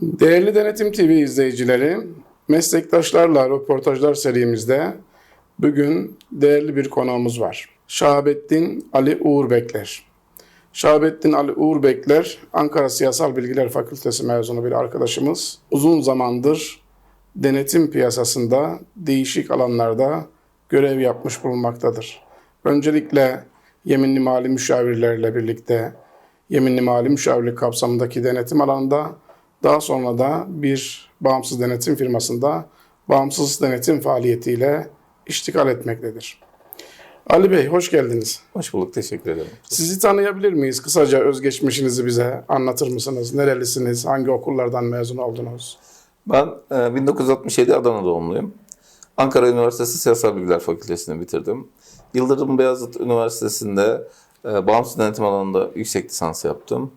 Değerli Denetim TV izleyicileri, meslektaşlarla röportajlar serimizde bugün değerli bir konuğumuz var. Şahabettin Ali Uğur Bekler. Şahabettin Ali Uğur Bekler, Ankara Siyasal Bilgiler Fakültesi mezunu bir arkadaşımız. Uzun zamandır denetim piyasasında değişik alanlarda görev yapmış bulunmaktadır. Öncelikle yeminli mali müşavirlerle birlikte yeminli mali müşavirlik kapsamındaki denetim alanında daha sonra da bir bağımsız denetim firmasında bağımsız denetim faaliyetiyle iştikal etmektedir. Ali Bey hoş geldiniz. Hoş bulduk, teşekkür ederim. Sizi tanıyabilir miyiz? Kısaca özgeçmişinizi bize anlatır mısınız? Nerelisiniz? Hangi okullardan mezun oldunuz? Ben e, 1967 Adana doğumluyum. Ankara Üniversitesi Siyasal Bilgiler Fakültesini bitirdim. Yıldırım Beyazıt Üniversitesi'nde e, bağımsız denetim alanında yüksek lisans yaptım.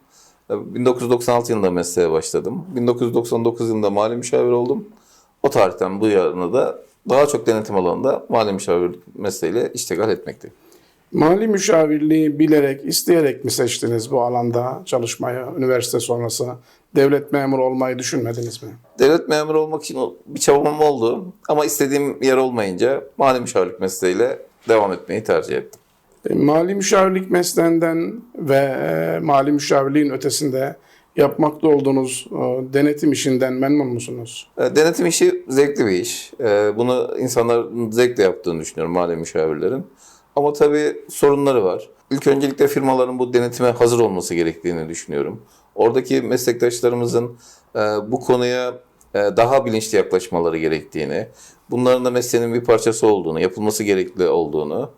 E, 1996 yılında mesleğe başladım. 1999 yılında mali müşavir oldum. O tarihten bu yana da daha çok denetim alanında mali müşavirlik mesleğiyle iştigal etmekteyim. Mali müşavirliği bilerek, isteyerek mi seçtiniz bu alanda çalışmayı, üniversite sonrası? Devlet memuru olmayı düşünmediniz mi? Devlet memuru olmak için bir çabam oldu ama istediğim yer olmayınca mali müşavirlik mesleğiyle devam etmeyi tercih ettim. E, Mali müşavirlik mesleğinden ve e, mali müşavirliğin ötesinde yapmakta olduğunuz e, denetim işinden memnun musunuz? Denetim işi zevkli bir iş. Bunu insanların zevkle yaptığını düşünüyorum mali müşavirlerin. Ama tabii sorunları var. İlk öncelikle firmaların bu denetime hazır olması gerektiğini düşünüyorum. Oradaki meslektaşlarımızın bu konuya daha bilinçli yaklaşmaları gerektiğini, bunların da mesleğinin bir parçası olduğunu, yapılması gerekli olduğunu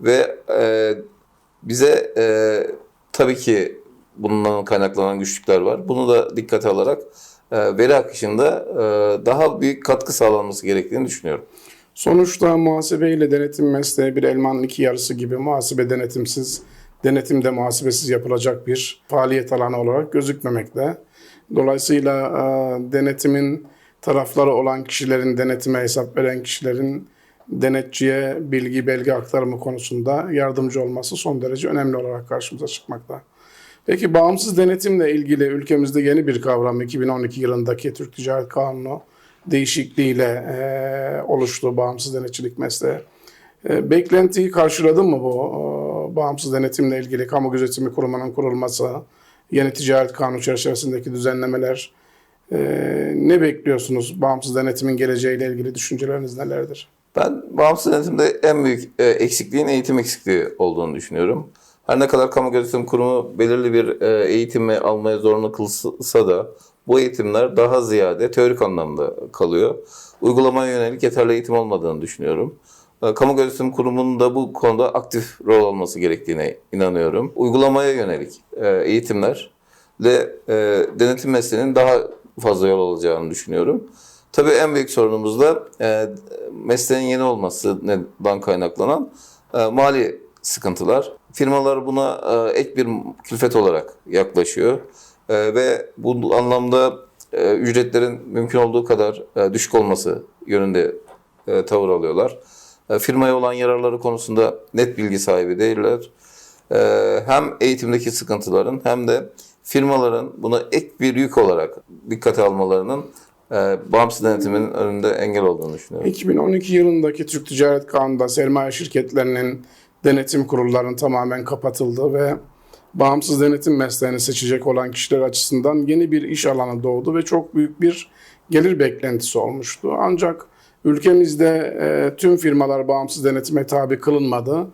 ve e, bize e, tabii ki bundan kaynaklanan güçlükler var. Bunu da dikkate alarak e, veri akışında e, daha büyük katkı sağlanması gerektiğini düşünüyorum. Sonuçta muhasebe ile denetim mesleği bir elmanın iki yarısı gibi muhasebe denetimsiz, denetim de muhasebesiz yapılacak bir faaliyet alanı olarak gözükmemekte. Dolayısıyla e, denetimin tarafları olan kişilerin, denetime hesap veren kişilerin denetçiye bilgi belge aktarımı konusunda yardımcı olması son derece önemli olarak karşımıza çıkmakta. Peki bağımsız denetimle ilgili ülkemizde yeni bir kavram 2012 yılındaki Türk Ticaret Kanunu değişikliğiyle eee oluştu bağımsız denetçilik mesleği. E, beklentiyi karşıladı mı bu e, bağımsız denetimle ilgili kamu gözetimi kurumunun kurulması, yeni ticaret kanunu çerçevesindeki düzenlemeler? E, ne bekliyorsunuz bağımsız denetimin geleceğiyle ilgili düşünceleriniz nelerdir? Ben bağımsız denetimde en büyük e, eksikliğin eğitim eksikliği olduğunu düşünüyorum. Her ne kadar kamu gözetim kurumu belirli bir e, eğitimi almaya zorunlu kılsa da bu eğitimler daha ziyade teorik anlamda kalıyor. Uygulamaya yönelik yeterli eğitim olmadığını düşünüyorum. E, Kamu gözetim kurumunun da bu konuda aktif rol alması gerektiğine inanıyorum. Uygulamaya yönelik eğitimler ve denetim mesleğinin daha fazla yol alacağını düşünüyorum. Tabii en büyük sorunumuz da e, mesleğin yeni olmasından kaynaklanan e, mali sıkıntılar. Firmalar buna e, ek bir külfet olarak yaklaşıyor E, ve bu anlamda e, ücretlerin mümkün olduğu kadar e, düşük olması yönünde e, tavır alıyorlar. E, firmaya olan yararları konusunda net bilgi sahibi değiller. E, hem eğitimdeki sıkıntıların hem de firmaların buna ek bir yük olarak dikkate almalarının e, bağımsız denetimin önünde engel olduğunu düşünüyorum. 2012 yılındaki Türk Ticaret Kanunu'nda sermaye şirketlerinin denetim kurullarının tamamen kapatıldığı ve bağımsız denetim mesleğini seçecek olan kişiler açısından yeni bir iş alanı doğdu ve çok büyük bir gelir beklentisi olmuştu. Ancak ülkemizde e, tüm firmalar bağımsız denetime tabi kılınmadı.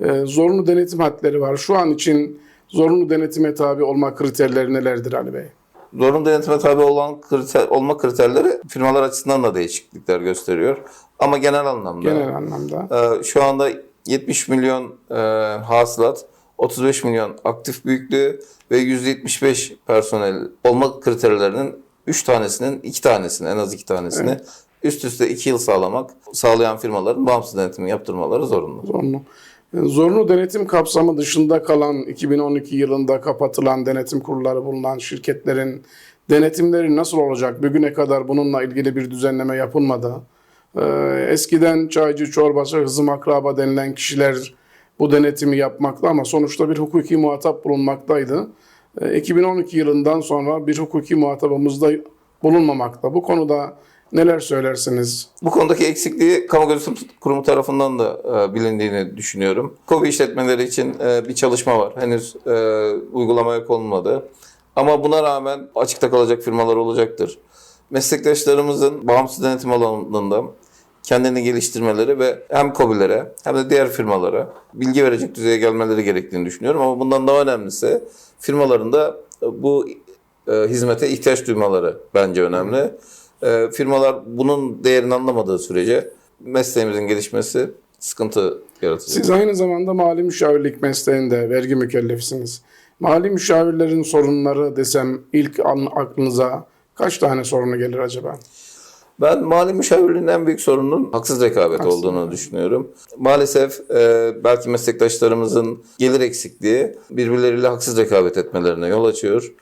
E, zorunlu denetim hadleri var. Şu an için zorunlu denetime tabi olma kriterleri nelerdir Ali Bey? Zorunlu denetime tabi olan kriter, olma kriterleri firmalar açısından da değişiklikler gösteriyor. Ama genel anlamda Genel anlamda. e, şu anda 70 milyon e, hasılat, 35 milyon aktif büyüklüğü ve 175 personel olma kriterlerinin 3 tanesinin 2 tanesini en az 2 tanesini üst üste 2 yıl sağlamak sağlayan firmaların bağımsız denetimi yaptırmaları zorunlu. Zorunlu. Zorunlu denetim kapsamı dışında kalan 2012 yılında kapatılan denetim kurulları bulunan şirketlerin denetimleri nasıl olacak? Bugüne kadar bununla ilgili bir düzenleme yapılmadı. E, Eskiden çaycı, çorbacı, hızım akraba denilen kişiler bu denetimi yapmakta ama sonuçta bir hukuki muhatap bulunmaktaydı. E, 2012 yılından sonra bir hukuki muhatabımız da bulunmamakta. Bu konuda neler söylersiniz? Bu konudaki eksikliği Kamu Gözetim Kurumu tarafından da e, bilindiğini düşünüyorum. KOBİ işletmeleri için e, bir çalışma var. Henüz e, uygulamaya konulmadı. Ama buna rağmen açıkta kalacak firmalar olacaktır. Meslektaşlarımızın bağımsız denetim alanında kendini geliştirmeleri ve hem KOBİ'lere hem de diğer firmalara bilgi verecek düzeye gelmeleri gerektiğini düşünüyorum. Ama bundan daha önemlisi firmaların da bu e, hizmete ihtiyaç duymaları bence önemli. E, firmalar bunun değerini anlamadığı sürece mesleğimizin gelişmesi sıkıntı yaratacak. Siz aynı zamanda mali müşavirlik mesleğinde vergi mükellefisiniz. Mali müşavirlerin sorunları desem ilk an aklınıza kaç tane sorunu gelir acaba? Ben mali müşavirliğin en büyük sorunun haksız rekabet Haksız olduğunu düşünüyorum. Maalesef e, belki meslektaşlarımızın gelir eksikliği birbirleriyle haksız rekabet etmelerine yol açıyor.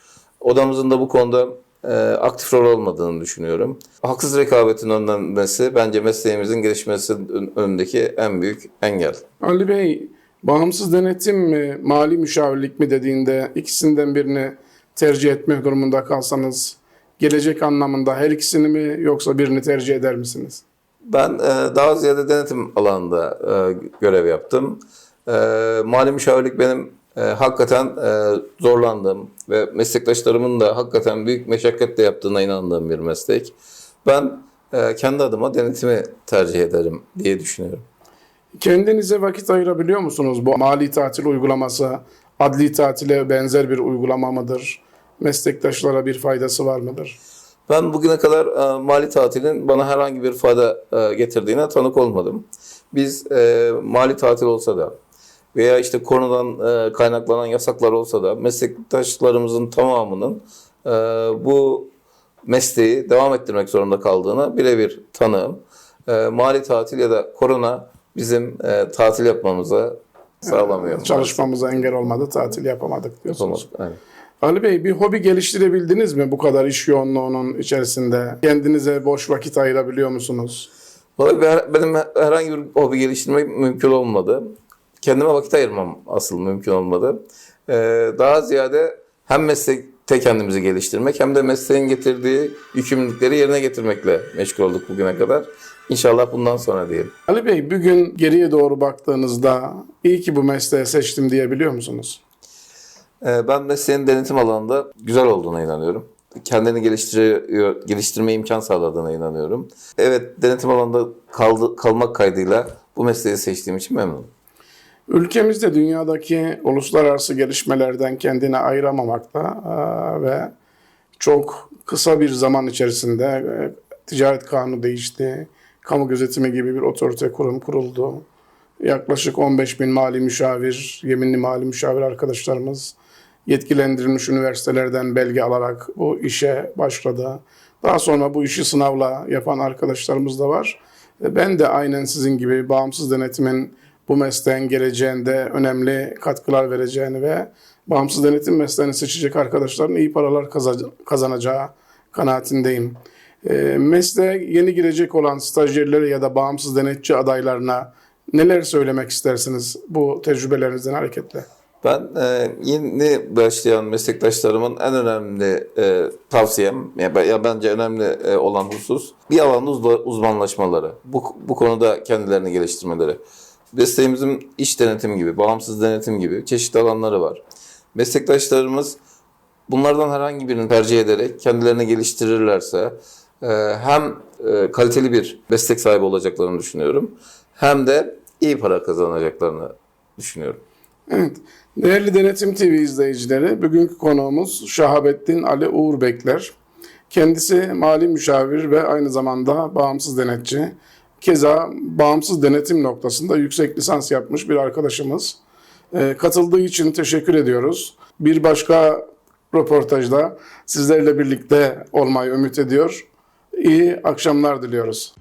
Odamızın da bu konuda e, aktif rol olmadığını düşünüyorum. Haksız rekabetin önlenmesi bence mesleğimizin gelişmesinin önündeki en büyük engel. Ali Bey, bağımsız denetim mi, mali müşavirlik mi dediğinde ikisinden birini tercih etme durumunda kalsanız gelecek anlamında her ikisini mi yoksa birini tercih eder misiniz? Ben e, daha ziyade denetim alanında e, görev yaptım. E, mali müşavirlik benim e, hakikaten e, zorlandığım ve meslektaşlarımın da hakikaten büyük meşakkatle yaptığına inandığım bir meslek. Ben e, kendi adıma denetimi tercih ederim diye düşünüyorum. Kendinize vakit ayırabiliyor musunuz? Bu mali tatil uygulaması adli tatile benzer bir uygulama mıdır? Meslektaşlara bir faydası var mıdır? Ben bugüne kadar e, mali tatilin bana herhangi bir fayda e, getirdiğine tanık olmadım. Biz e, mali tatil olsa da veya işte konudan e, kaynaklanan yasaklar olsa da meslektaşlarımızın tamamının e, bu mesleği devam ettirmek zorunda kaldığına birebir tanığım. E, mali tatil ya da korona bizim e, tatil yapmamıza sağlamıyor. Çalışmamıza engel olmadı, tatil yapamadık diyorsunuz. Yapamadık, aynen. Ali Bey bir hobi geliştirebildiniz mi bu kadar iş yoğunluğunun içerisinde? Kendinize boş vakit ayırabiliyor musunuz? Vallahi ben- benim herhangi bir hobi geliştirmek mümkün olmadı. Kendime vakit ayırmam asıl mümkün olmadı. Ee, daha ziyade hem meslekte kendimizi geliştirmek hem de mesleğin getirdiği yükümlülükleri yerine getirmekle meşgul olduk bugüne kadar. İnşallah bundan sonra diyelim. Ali Bey bir gün geriye doğru baktığınızda iyi ki bu mesleği seçtim diyebiliyor musunuz? Ee, ben mesleğin denetim alanında güzel olduğuna inanıyorum. Kendini geliştiriyor, geliştirme imkan sağladığına inanıyorum. Evet denetim alanında kaldı, kalmak kaydıyla bu mesleği seçtiğim için memnunum. Ülkemizde dünyadaki uluslararası gelişmelerden kendini ayıramamakta eee, ve çok kısa bir zaman içerisinde e, ticaret kanunu değişti. Kamu gözetimi gibi bir otorite kurum kuruldu. Yaklaşık 15 bin mali müşavir, yeminli mali müşavir arkadaşlarımız yetkilendirilmiş üniversitelerden belge alarak bu işe başladı. Daha sonra bu işi sınavla yapan arkadaşlarımız da var. E, Ben de aynen sizin gibi bağımsız denetimin bu mesleğin geleceğinde önemli katkılar vereceğini ve bağımsız denetim mesleğini seçecek arkadaşların iyi paralar kaza- kazanacağı kanaatindeyim. E, mesleğe yeni girecek olan stajyerlere ya da bağımsız denetçi adaylarına neler söylemek istersiniz bu tecrübelerinizden hareketle? Ben e, yeni başlayan meslektaşlarımın en önemli e, tavsiyem ya, ya bence önemli e, olan husus bir alanda uzmanlaşmaları. Bu, bu konuda kendilerini geliştirmeleri. Mesleğimizin iş denetim gibi, bağımsız denetim gibi çeşitli alanları var. Meslektaşlarımız bunlardan herhangi birini tercih ederek kendilerini geliştirirlerse e, hem e, kaliteli bir meslek sahibi olacaklarını düşünüyorum hem de iyi para kazanacaklarını düşünüyorum. Evet. Değerli Denetim TV izleyicileri, bugünkü konuğumuz Şahabettin Ali Uğur Bekler. Kendisi mali müşavir ve aynı zamanda bağımsız denetçi. Keza bağımsız denetim noktasında yüksek lisans yapmış bir arkadaşımız. Ee, katıldığı için teşekkür ediyoruz. Bir başka röportajda sizlerle birlikte olmayı ümit ediyor. İyi akşamlar diliyoruz.